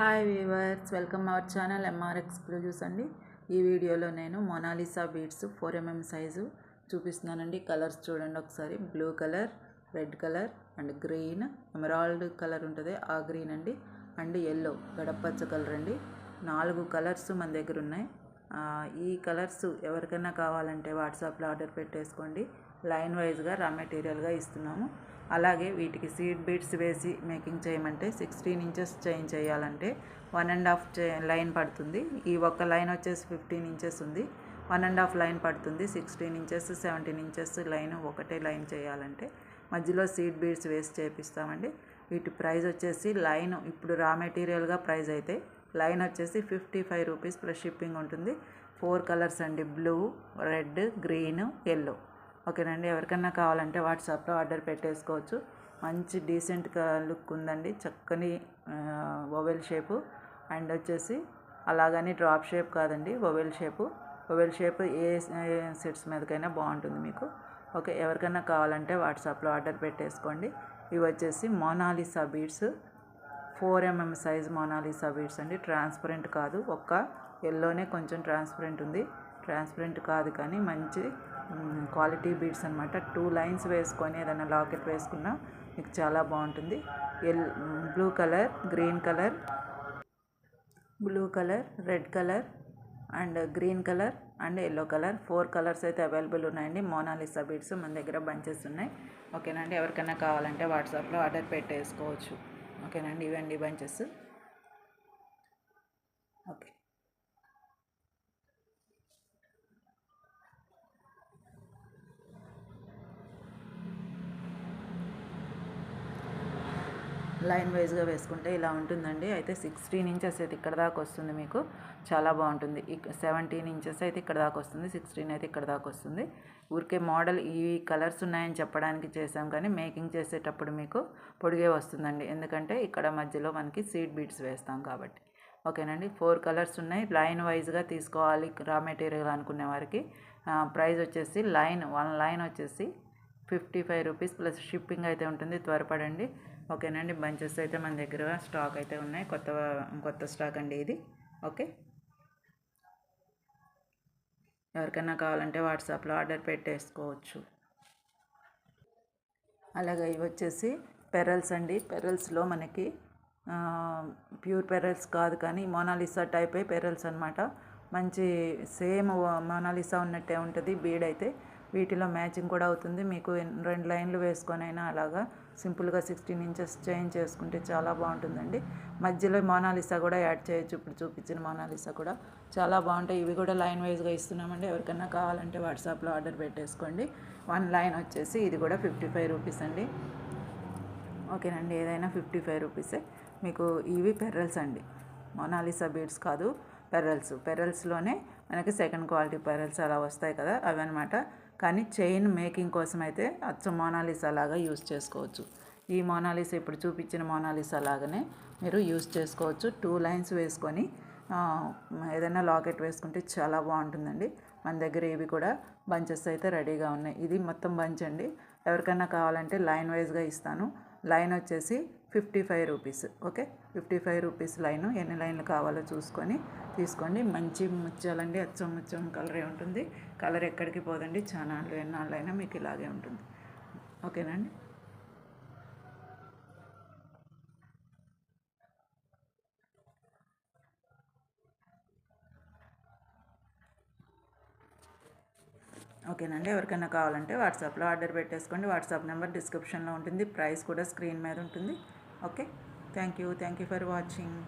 Hi viewers welcome our channel MRX exclusives అండి. ఈ వీడియోలో నేను Mona Lisa beads four MM size చూపిస్తున్నానండి. కలర్స్ చూడండి ఒకసారి. Blue colour red colour and green emerald colour ఉంటుంది. ఆ గ్రీన్ అండి. అండ్ ఎల్లో గడపచ్చ కలర్ అండి. నాలుగు కలర్స్ మన దగ్గర ఉన్నాయి. ఈ కలర్స్ ఎవరికైనా కావాలంటే వాట్సాప్లో ఆర్డర్ పెట్టేసుకోండి. లైన్ వైజ్గా రా మెటీరియల్గా ఇస్తున్నాము. అలాగే వీటికి సీడ్ బీడ్స్ వేసి మేకింగ్ చేయమంటే సిక్స్టీన్ ఇంచెస్ చైన్ చేయాలంటే వన్ అండ్ హాఫ్ లైన్ పడుతుంది. ఈ ఒక్క లైన్ వచ్చేసి ఫిఫ్టీన్ ఇంచెస్ ఉంది. వన్ అండ్ హాఫ్ లైన్ పడుతుంది. Sixteen inches seventeen inches line ఒకటే లైన్ చేయాలంటే మధ్యలో సీడ్ బీడ్స్ వేసి చేపిస్తామండి. వీటి ప్రైస్ వచ్చేసి లైన్ ఇప్పుడు రా మెటీరియల్గా ప్రైస్ అయితే లైన్ వచ్చేసి fifty five rupees plus shipping ఉంటుంది. ఫోర్ కలర్స్ అండి. Blue red green yellow. ఓకేనండి. ఎవరికన్నా కావాలంటే వాట్సాప్లో ఆర్డర్ పెట్టేసుకోవచ్చు. మంచి డీసెంట్గా లుక్ ఉందండి. చక్కని ఓవెల్ షేపు. అండ్ వచ్చేసి అలాగని డ్రాప్ షేప్ కాదండి. Oval shape. ఓవెల్ షేప్ ఏ సెట్స్ మీదకైనా బాగుంటుంది మీకు. ఓకే ఎవరికైనా కావాలంటే వాట్సాప్లో ఆర్డర్ పెట్టేసుకోండి. ఇవి వచ్చేసి Mona Lisa beads. Four MM size Mona Lisa beads అండి. ట్రాన్స్పరెంట్ కాదు. ఒక్క ఎల్లోనే కొంచెం ట్రాన్స్పరెంట్ ఉంది. ట్రాన్స్పరెంట్ కాదు కానీ మంచి క్వాలిటీ బీడ్స్ అనమాట టూ లైన్స్ వేసుకొని ఏదైనా లాకెట్ వేసుకున్నా మీకు చాలా బాగుంటుంది. L blue colour green colour blue colour red colour and green colour and yellow colour. Four colours అయితే అవైలబుల్ ఉన్నాయండి. మోనాలిసా బీడ్స్ మన దగ్గర బంచెస్ ఉన్నాయి. ఓకేనండి ఎవరికైనా కావాలంటే వాట్సాప్లో ఆర్డర్ పెట్టేసుకోవచ్చు. ఓకేనండి ఇవండి బంచెస్. ఓకే. లైన్ వైజ్గా వేసుకుంటే ఇలా ఉంటుందండి. అయితే సిక్స్టీన్ ఇంచెస్ అయితే ఇక్కడ దాకా వస్తుంది మీకు. చాలా బాగుంటుంది. సెవెంటీన్ ఇంచెస్ అయితే ఇక్కడ దాకా వస్తుంది. సిక్స్టీన్ అయితే ఇక్కడ దాకా వస్తుంది. ఊరికే మోడల్ ఈ కలర్స్ ఉన్నాయని చెప్పడానికి చేసాం కానీ మేకింగ్ చేసేటప్పుడు మీకు పొడిగే వస్తుందండి. ఎందుకంటే ఇక్కడ మధ్యలో మనకి సీడ్ బీడ్స్ వేస్తాం కాబట్టి. ఓకేనండి? ఫోర్ కలర్స్ ఉన్నాయి. లైన్ వైజ్గా తీసుకోవాలి రా మెటీరియల్ అనుకునే వారికి. ప్రైస్ వచ్చేసి లైన్ వన్ లైన్ వచ్చేసి fifty five rupees plus shipping అయితే ఉంటుంది. త్వరపడండి. ఓకేనండి బంచెస్ అయితే మన దగ్గర స్టాక్ అయితే ఉన్నాయి. కొత్త కొత్త స్టాక్ అండి ఇది. ఓకే. ఎవరికైనా కావాలంటే వాట్సాప్లో ఆర్డర్ పెట్టేసుకోవచ్చు. అలాగే ఇవి వచ్చేసి పెరల్స్ అండి. పెరల్స్లో మనకి ప్యూర్ పెరల్స్ కాదు కానీ మోనాలిసా టైప్ పెరల్స్ అనమాట మంచి సేమ్ మోనాలిసా ఉన్నట్టే ఉంటుంది బీడ్ అయితే వీటిలో మ్యాచింగ్ కూడా అవుతుంది. మీకు రెండు లైన్లు వేసుకొని అయినా అలాగా సింపుల్గా సిక్స్టీన్ ఇంచెస్ చేంజ్ చేసుకుంటే చాలా బాగుంటుందండి. మధ్యలో మోనాలిసా కూడా యాడ్ చేయొచ్చు. ఇప్పుడు చూపించిన మోనాలిసా కూడా చాలా బాగుంటాయి. ఇవి కూడా లైన్ వైజ్గా ఇస్తున్నామండి. ఎవరికైనా కావాలంటే వాట్సాప్లో ఆర్డర్ పెట్టేసుకోండి. వన్ లైన్ వచ్చేసి ఇది కూడా ఫిఫ్టీ ఫైవ్ రూపీస్ అండి. ఓకేనండి. ఏదైనా ఫిఫ్టీ ఫైవ్ రూపీసే. మీకు ఇవి పెర్రల్స్ అండి. మోనాలిసా బీడ్స్ కాదు పెర్రల్స్. పెర్రల్స్లోనే మనకి సెకండ్ క్వాలిటీ పైరల్స్ అలా వస్తాయి కదా అవి అనమాట కానీ చైన్ మేకింగ్ కోసం అయితే అచ్చ మోనాలిసా లాగా యూస్ చేసుకోవచ్చు. ఈ మోనాలిసా ఇప్పుడు చూపించిన మోనాలిసా లాగానే మీరు యూస్ చేసుకోవచ్చు. టూ లైన్స్ వేసుకొని ఏదైనా లాకెట్ వేసుకుంటే చాలా బాగుంటుందండి. మన దగ్గర ఇవి కూడా బంచెస్ అయితే రెడీగా ఉన్నాయి. ఇది మొత్తం బంచ్ అండి. ఎవరికైనా కావాలంటే లైన్ వైజ్గా ఇస్తాను. లైన్ వచ్చేసి fifty five rupees. Okay? Fifty five rupees line. ఎన్ని లైన్లు కావాలో చూసుకొని తీసుకోండి. మంచి ముత్యాలండి అచ్చం ముత్యం కలరే ఉంటుంది. కలర్ ఎక్కడికి పోదండి. చాలా ఎన్నాళ్ళైనా మీకు ఇలాగే ఉంటుంది. ఓకేనండి ఓకేనండి ఎవరికైనా కావాలంటే వాట్సాప్లో ఆర్డర్ పెట్టేసుకోండి. వాట్సాప్ నెంబర్ డిస్క్రిప్షన్లో ఉంటుంది. ప్రైస్ కూడా స్క్రీన్ మీద ఉంటుంది. Okay? Thank you thank you for watching.